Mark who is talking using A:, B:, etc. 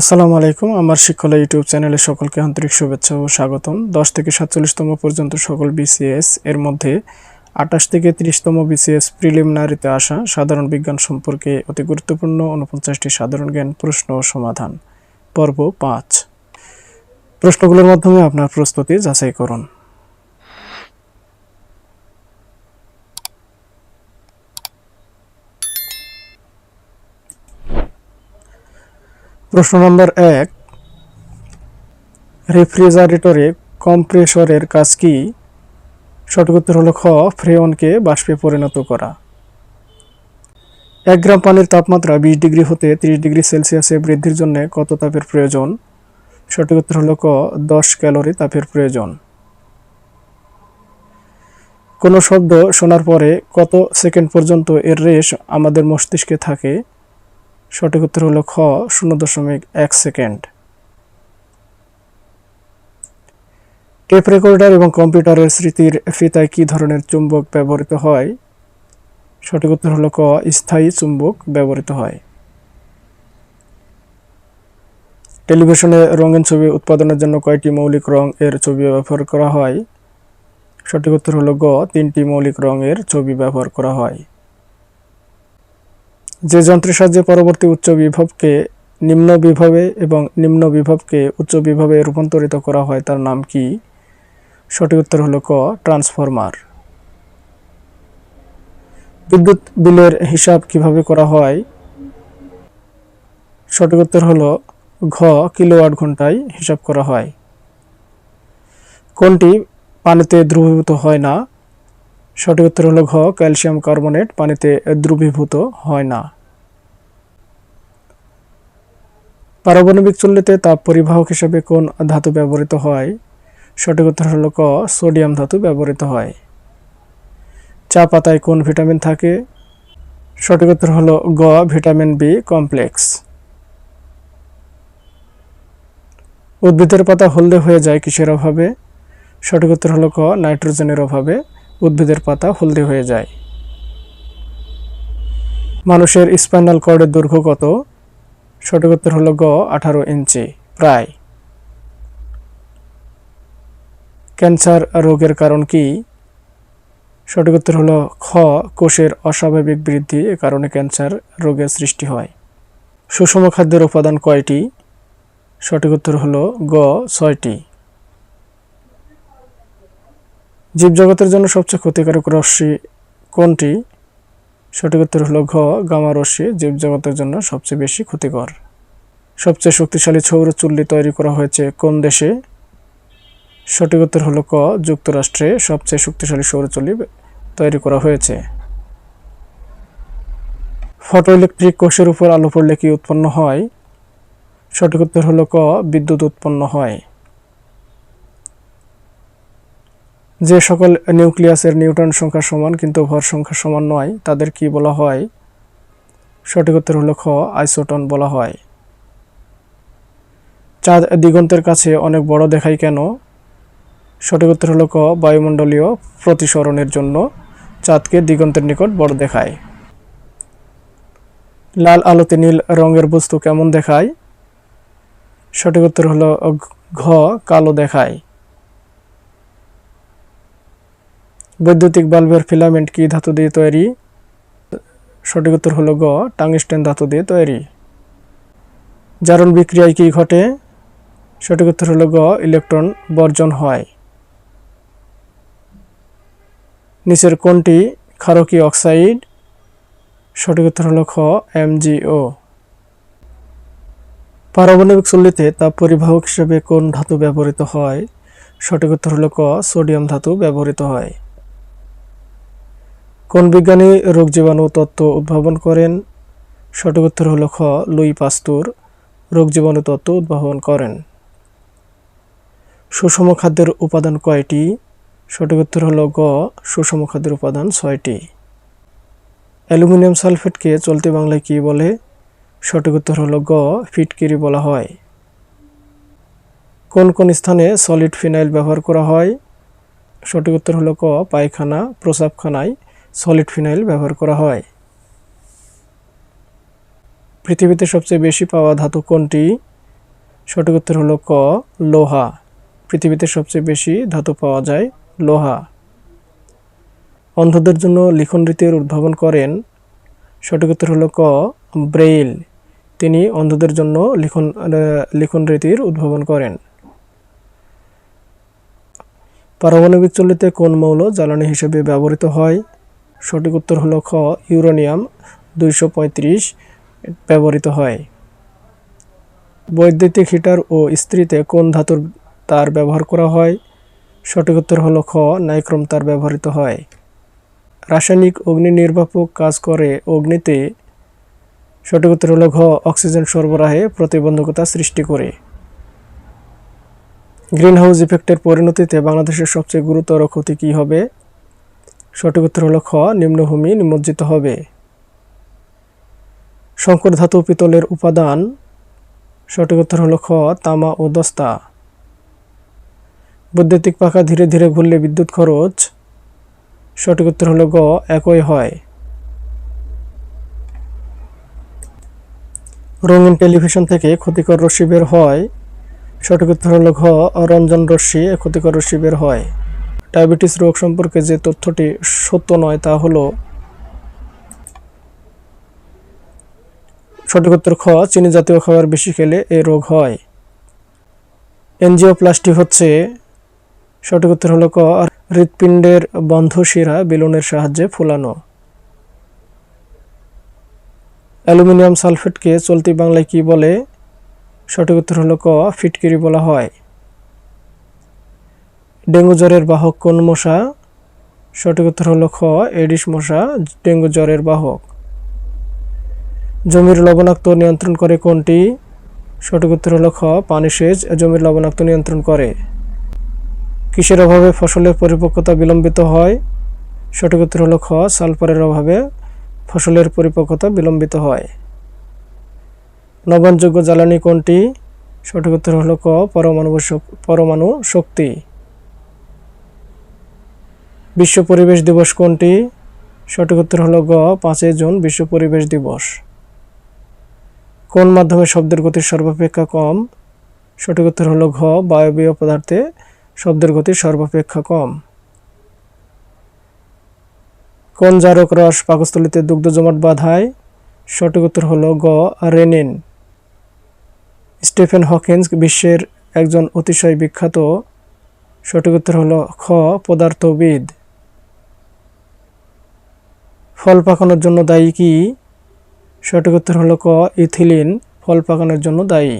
A: আসসালামু আলাইকুম। আমার শিক্ষলা ইউটিউব চ্যানেলে সকলকে আন্তরিক শুভেচ্ছা ও স্বাগতম। দশ থেকে সাতচল্লিশতম পর্যন্ত সকল বিসিএস, এর মধ্যে আঠাশ থেকে তিরিশতম বিসিএস প্রিলিমিনারিতে আসা সাধারণ বিজ্ঞান সম্পর্কে অতি গুরুত্বপূর্ণ উনপঞ্চাশটি সাধারণ জ্ঞান প্রশ্ন ও সমাধান। পর্ব পাঁচ। প্রশ্নগুলোর মাধ্যমে আপনার প্রস্তুতি যাচাই করুন। প্রশ্ন নম্বর এক, রেফ্রিজারেটরে কম্প্রেসরের কাজ কি? সঠিক উত্তর হলো খ, ফ্রেয়নকে বাষ্পে পরিণত করা। এক গ্রাম পানির তাপমাত্রা বিশ ডিগ্রি হতে ত্রিশ ডিগ্রি সেলসিয়াসে বৃদ্ধির জন্য কত তাপের প্রয়োজন? সঠিক উত্তর হলো ক, দশ ক্যালোরি তাপের প্রয়োজন। কোনো শব্দ শোনার পরে কত সেকেন্ড পর্যন্ত এর রেশ আমাদের মস্তিষ্কে থাকে? সঠিক উত্তর হলো খ, শূন্য দশমিক এক সেকেন্ড। টেপ রেকর্ডার এবং কম্পিউটারের স্মৃতির ফিতায় কী ধরনের চুম্বক ব্যবহৃত হয়? সঠিক উত্তর হলো ক, স্থায়ী চুম্বক ব্যবহৃত হয়। টেলিভিশনে রঙিন ছবি উৎপাদনের জন্য কয়টি মৌলিক রং এর ছবি ব্যবহার করা হয়? সঠিক উত্তর হলো গ, তিনটি মৌলিক রঙের ছবি ব্যবহার করা হয়। যে যন্ত্রের সাহায্যে পরবর্তী উচ্চ বিভবকে নিম্ন বিভবে এবং নিম্ন বিভবকে উচ্চ বিভবে রূপান্তরিত করা হয়, তার নাম কি? সঠিক উত্তর হলো ক, ট্রান্সফরমার। বিদ্যুৎ বিলের হিসাব কীভাবে করা হয়? সঠিক উত্তর হলো ঘ, কিলোওয়াট ঘন্টায় হিসাব করা হয়। কোনটি পানিতে দ্রবীভূত হয় না? সঠিক উত্তর হলো ঘ, ক্যালসিয়াম কার্বনেট, পানিতে দ্রবীভূত হয় না। পারমাণবিক চুল্লিতে তাপ পরিবাহক হিসেবে কোন ধাতু ব্যবহৃত হয়? সঠিক উত্তর হলো ক, সোডিয়াম ধাতু ব্যবহৃত হয়। চা পাতায় কোন ভিটামিন থাকে? সঠিক উত্তর হলো গ, ভিটামিন বি কমপ্লেক্স। উদ্ভিদের পাতা হলদে হয়ে যায় কিসের অভাবে? সঠিক উত্তর হলো ক, নাইট্রোজেনের অভাবে। উদ্ভিদের পাতা হলদে হয়ে যায়। মানুষের স্পাইনাল কর্ডের দৈর্ঘ্য কত? সঠিক উত্তর হলো গ, আঠারো ইঞ্চি, প্রায়। ক্যান্সার রোগের কারণ কি? সঠিক উত্তর হলো খ, কোষের অস্বাভাবিক বৃদ্ধি এ কারণে ক্যান্সার রোগের সৃষ্টি হয়। সুষম খাদ্যের উপাদান কয়টি? সঠিক উত্তর হলো গ, ছয়টি। জীবজগতের জন্য সবচেয়ে ক্ষতিকারক রশ্মি কোনটি? সঠিক উত্তর হলো ঘ, গামা রশ্মি, জীবজগতের জন্য সবচেয়ে বেশি ক্ষতিকর। সবচেয়ে শক্তিশালী সৌর চুল্লি তৈরি করা হয়েছে কোন দেশে? সঠিক উত্তর হলো ক, যুক্তরাষ্ট্রে সবচেয়ে শক্তিশালী সৌরচুল্লি তৈরি করা হয়েছে। ফটো ইলেকট্রিক কোষের উপর আলো পড়লে কি উৎপন্ন হয়? সঠিক উত্তর হলো ক, বিদ্যুৎ উৎপন্ন হয়। যে সকল নিউক্লিয়াসের নিউটন সংখ্যা সমান কিন্তু ভর সংখ্যা সমান নয়, তাদের কি বলা হয়? সঠিক উত্তর হলো খ, আইসোটন বলা হয়। চাঁদ দিগন্তের কাছে অনেক বড় দেখায় কেন? সঠিক উত্তর হলো ক, বায়ুমণ্ডলীয় প্রতিসরণের জন্য চাঁদকে দিগন্তের নিকট বড় দেখায়। লাল আলোতে নীল রঙের বস্তু কেমন দেখায়? সঠিক উত্তর হলো ঘ, কালো দেখায়। বৈদ্যুতিক বাল্বের ফিলামেন্ট কি ধাতু দিয়ে তৈরি? সঠিক উত্তর হলো গ টাংস্টেন ধাতু দিয়ে তৈরি। জারণ বিক্রিয়ায় কি ঘটে? সঠিক উত্তর হলো গ, ইলেকট্রন বর্জন হয়। নিচের কোনটি ক্ষারকীয় অক্সাইড। সঠিক উত্তর হলো খ এমজিও পারমাণবিক চুল্লিতে তাপ পরিবাহক হিসেবে কোন ধাতু ব্যবহৃত হয়? সঠিক উত্তর হলো ক, সোডিয়াম ধাতু ব্যবহৃত হয়। কোন বিজ্ঞানী রোগ জীবাণু তত্ত্ব উদ্ভাবন করেন? সঠিক উত্তর হল খ, লুই পাস্তুর, রোগ জীবাণু তত্ত্ব উদ্ভাবন করেন। সুষম খাদ্যের উপাদান কয়টি? সঠিক উত্তর হল গ, সুষম খাদ্যের উপাদান ছয়টি। অ্যালুমিনিয়াম সালফেটকে চলতি বাংলায় কী বলে? সঠিক উত্তর হল গ, ফিটকিরি বলা হয়। কোন কোন স্থানে সলিড ফিনাইল ব্যবহার করা হয়? সঠিক উত্তর হল ক, পায়খানা প্রসাবখানায় সলিড ফিনাইল ব্যবহার করা হয়। পৃথিবীতে সবচেয়ে বেশি পাওয়া ধাতু কোনটি? সঠিক উত্তর হলো ক, লোহা। পৃথিবীতে সবচেয়ে বেশি ধাতু পাওয়া যায় লোহা। অন্ধদের জন্য লিখন রীতির উদ্ভাবন করেন। সঠিক উত্তর হলো ক, ব্রেইল। তিনি অন্ধদের জন্য লিখন লিখন রীতির উদ্ভাবন করেন। পারমাণবিক চুল্লিতে কোন মৌল জ্বালানি হিসেবে ব্যবহৃত হয়? সঠিক উত্তর হলো খ, ইউরেনিয়াম দুইশো ব্যবহৃত হয়। বৈদ্যুতিক হিটার ও ইস্ত্রিতে কোন ধাতুর তার ব্যবহার করা হয়? সঠিক উত্তর হলো খ, নাইক্রোম তার ব্যবহৃত হয়। রাসায়নিক অগ্নি নির্বাপক কাজ করে অগ্নিতে। সঠিক উত্তর হলো ঘ, অক্সিজেন সরবরাহে প্রতিবন্ধকতা সৃষ্টি করে। গ্রিনহাউস ইফেক্টের পরিণতিতে বাংলাদেশের সবচেয়ে গুরুতর ক্ষতি কী হবে? সঠিক উত্তর হলো খ নিম্নভূমি নিমজ্জিত হবে। শঙ্কর ধাতু পিতলের উপাদান সঠিক উত্তর হলো খ তামা ও দস্তা। বৈদ্যুতিক পাখা ধীরে ধীরে ঘুরলে বিদ্যুৎ খরচ সঠিক উত্তর হলো গ একই হয়। রঙিন টেলিভিশন থেকে ক্ষতিকর রশ্মি বের হয় সঠিক উত্তর হলো ঘ রঞ্জন রশ্মি ক্ষতিকর রশ্মি বের হয়। ডায়াবেটিস রোগ সম্পর্কে যে তথ্যটি সত্য নয় তা হলো সঠিক উত্তর খ, চিনি জাতীয় খাবার বেশি খেলে এই রোগ হয়। এনজিওপ্লাস্টি হচ্ছে, সঠিক উত্তর হলো ক, হৃৎপিণ্ডের বন্ধ শিরা বেলুনের সাহায্যে ফুলানো। অ্যালুমিনিয়াম সালফেটকে চলতি বাংলায় কি বলে? সঠিক উত্তর হলো ক, ফিটকিরি বলা হয়। ডেঙ্গু জ্বরের বাহক কোন মশা? সঠিক উত্তর হলো খ, এডিস মশা, ডেঙ্গু জ্বরের বাহক। জমির লবণাক্ত নিয়ন্ত্রণ করে কোনটি? সঠিক উত্তর হলো খ, পানি সেচ, জমির লবণাক্ত নিয়ন্ত্রণ করে। কিসের অভাবে ফসলের পরিপক্কতা বিলম্বিত হয়? সঠিক উত্তর হলো খ, সালফারের অভাবে ফসলের পরিপক্কতা বিলম্বিত হয়। নবায়নযোগ্য জ্বালানি কোনটি? সঠিক উত্তর হলো ক, পরমাণু পরমাণু শক্তি। বিশ্ব পরিবেশ দিবস কোনটি? সঠিক উত্তর হলো গ, পাঁচই জুন বিশ্ব পরিবেশ দিবস। কোন মাধ্যমে শব্দের গতি সর্বাপেক্ষা কম? সঠিক উত্তর হলো ঘ, বায়বীয় পদার্থে শব্দের গতি সর্বাপেক্ষা কম। কোন জারক রস পাকস্থলিতে দুগ্ধ জমাট বাঁধায়? সঠিক উত্তর হলো গ, রেনিন। স্টিফেন হকিন্স বিশ্বের একজন অতিশয় বিখ্যাত। সঠিক উত্তর হলো খ, পদার্থবিদ। ফল পাকানোর জন্য দায়ী কি? সঠিক উত্তর হলো ক ইথিলিন ফল পাকানোর জন্য দায়ী।